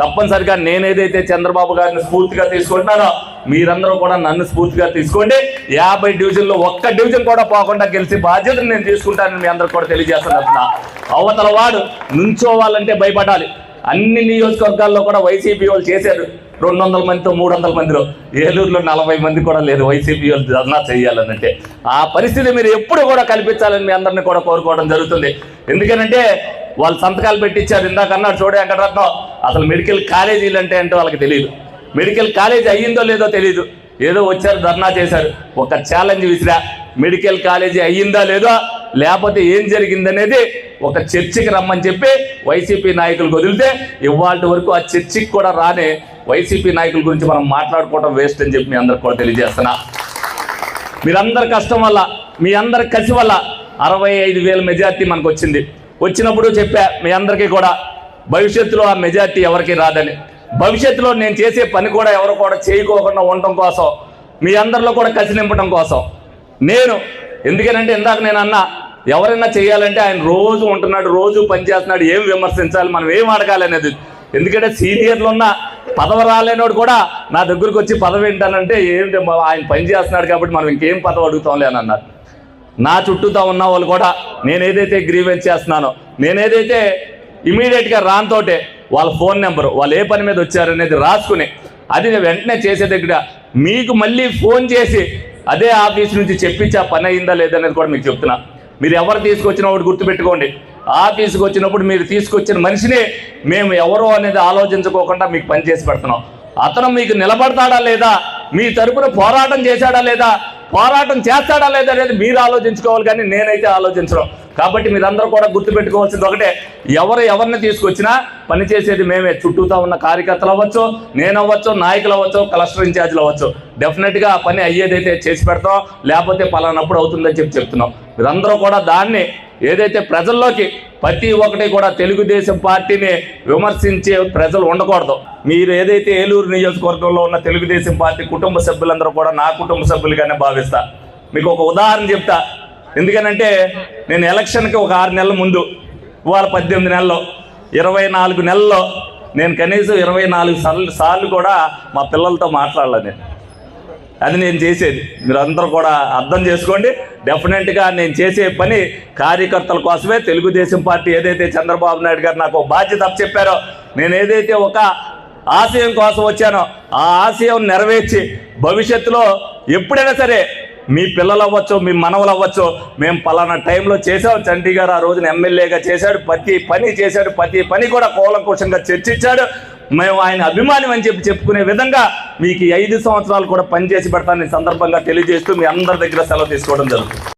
తప్పనిసరిగా నేనేదైతే చంద్రబాబు గారిని స్ఫూర్తిగా తీసుకుంటున్నానో మీరందరూ కూడా నన్ను స్ఫూర్తిగా తీసుకోండి. యాభై డివిజన్లో ఒక్క డివిజన్ కూడా పోకుండా గెలిచి బాధ్యతను నేను తీసుకుంటానని మీ అందరూ కూడా తెలియజేస్తున్నా అవతల వాడు నుంచోవాలంటే భయపడాలి. అన్ని నియోజకవర్గాల్లో కూడా వైసీపీ వాళ్ళు చేశారు. రెండు వందల మందితో మూడు వందల మందిలో. ఏలూరులో నలభై మంది కూడా లేదు వైసీపీ వాళ్ళు ధర్నా చేయాలనంటే ఆ పరిస్థితి మీరు ఎప్పుడు కూడా కల్పించాలని మీ అందరిని కూడా కోరుకోవడం జరుగుతుంది. ఎందుకనంటే వాళ్ళు సంతకాలు పెట్టించారు ఇందాక అన్నాడు చూడే వెంకటరత్నం అసలు మెడికల్ కాలేజీలు అంటే ఏంటో వాళ్ళకి తెలియదు మెడికల్ కాలేజ్ అయ్యిందో లేదో తెలియదు ఏదో వచ్చారు ధర్నా చేశారు. ఒక ఛాలెంజ్ విసిరా. మెడికల్ కాలేజీ అయ్యిందా లేదో లేకపోతే ఏం జరిగిందనేది ఒక చర్చికి రమ్మని చెప్పి వైసీపీ నాయకులు వదిలితే ఇవాళ వరకు ఆ చర్చికి కూడా రానే వైసీపీ నాయకుల గురించి మనం మాట్లాడుకోవడం వేస్ట్ అని చెప్పి మీ అందరికి కూడా తెలియజేస్తున్నా. మీరందరి కష్టం వల్ల మీ అందరి కసి వల్ల అరవై ఐదు వేల మెజార్టీ మనకు వచ్చింది వచ్చినప్పుడు చెప్పా మీ అందరికీ కూడా భవిష్యత్తులో ఆ మెజార్టీ ఎవరికి రాదని. భవిష్యత్తులో నేను చేసే పని కూడా ఎవరు కూడా చేయకోకుండా ఉండటం కోసం మీ అందరిలో కూడా కసి నింపడం కోసం. నేను ఎందుకనంటే ఇందాక నేను అన్నా ఎవరైనా చేయాలంటే ఆయన రోజు ఉంటున్నాడు రోజు పనిచేస్తున్నాడు ఏం విమర్శించాలి మనం ఏం అడగాలి అనేది. ఎందుకంటే సీనియర్లు ఉన్న పదవి రాలేనోడు కూడా నా దగ్గరకు వచ్చి పదవి ఏంటనంటే ఏంటి ఆయన పని చేస్తున్నాడు కాబట్టి మనం ఇంకేం పదవి అడుగుతాంలే అని అన్నారు. నా చుట్టూతో ఉన్న వాళ్ళు కూడా నేను ఏదైతే గ్రీవెన్స్ చేస్తున్నానో నేనేదైతే ఇమీడియట్గా రాన్తోటే వాళ్ళ ఫోన్ నెంబర్ వాళ్ళు ఏ పని మీద వచ్చారనేది రాసుకుని అది నేను వెంటనే చేసే దగ్గర మీకు మళ్ళీ ఫోన్ చేసి అదే ఆఫీస్ నుంచి చెప్పించి ఆ పని అయిందా లేదనేది కూడా మీకు చెప్తున్నా. మీరు ఎవరు తీసుకొచ్చినా ఒకటి గుర్తుపెట్టుకోండి. ఆఫీస్కి వచ్చినప్పుడు మీరు తీసుకొచ్చిన మనిషిని మేము ఎవరో అనేది ఆలోచించుకోకుండా మీకు పని చేసి పెడుతున్నాం. అతను మీకు నిలబడతాడా లేదా మీ తరపున పోరాటం చేశాడా లేదా పోరాటం చేస్తాడా లేదా అనేది మీరు ఆలోచించుకోవాలి కానీ నేనైతే ఆలోచించడం కాబట్టి మీరందరూ కూడా గుర్తుపెట్టుకోవాల్సింది ఒకటే ఎవరు ఎవరిని తీసుకొచ్చినా పని చేసేది మేమే. చుట్టూతా ఉన్న కార్యకర్తలు అవ్వచ్చు నేను అవ్వచ్చు నాయకులు అవ్వచ్చు క్లస్టర్ ఇన్ఛార్జీలు అవ్వచ్చు. డెఫినెట్గా ఆ పని అయ్యేదైతే చేసి పెడతాం లేకపోతే పలానప్పుడు అవుతుందని చెప్పి చెప్తున్నాం. మీరందరూ కూడా దాన్ని ఏదైతే ప్రజల్లోకి ప్రతి ఒక్కటి కూడా తెలుగుదేశం పార్టీని విమర్శించే ప్రజలు ఉండకూడదు. మీరు ఏదైతే ఏలూరు నియోజకవర్గంలో ఉన్న తెలుగుదేశం పార్టీ కుటుంబ సభ్యులందరూ కూడా నా కుటుంబ సభ్యులుగానే భావిస్తా. మీకు ఒక ఉదాహరణ చెప్తా. ఎందుకనంటే నేను ఎలక్షన్కి ఒక ఆరు నెలల ముందు ఇవాళ పద్దెనిమిది నెలల్లో ఇరవై నాలుగు నెలల్లో నేను కనీసం ఇరవై నాలుగు సార్లు సార్లు కూడా మా పిల్లలతో మాట్లాడలేదు నేను. అది నేను చేసేది. మీరు కూడా అర్థం చేసుకోండి. డెఫినెట్గా నేను చేసే పని కార్యకర్తల కోసమే. తెలుగుదేశం పార్టీ ఏదైతే చంద్రబాబు నాయుడు గారు నాకు బాధ్యత చెప్పారో నేను ఏదైతే ఒక ఆశయం కోసం వచ్చానో ఆ ఆశయం నెరవేర్చి భవిష్యత్తులో ఎప్పుడైనా సరే మీ పిల్లలు అవ్వచ్చు మీ మనవలు అవ్వచ్చు మేము పలానా టైంలో చేసాం చండీగారు గారు ఆ రోజున ఎమ్మెల్యేగా చేశాడు. ప్రతి పని చేశాడు. ప్రతి పని కూడా కూలంకోశంగా చర్చించాడు. మేము ఆయన అభిమానం అని చెప్పి చెప్పుకునే విధంగా మీకు ఐదు సంవత్సరాలు కూడా పనిచేసి పెడతాను సందర్భంగా తెలియజేస్తూ మీ అందరి దగ్గర సెలవు తీసుకోవడం జరుగుతుంది.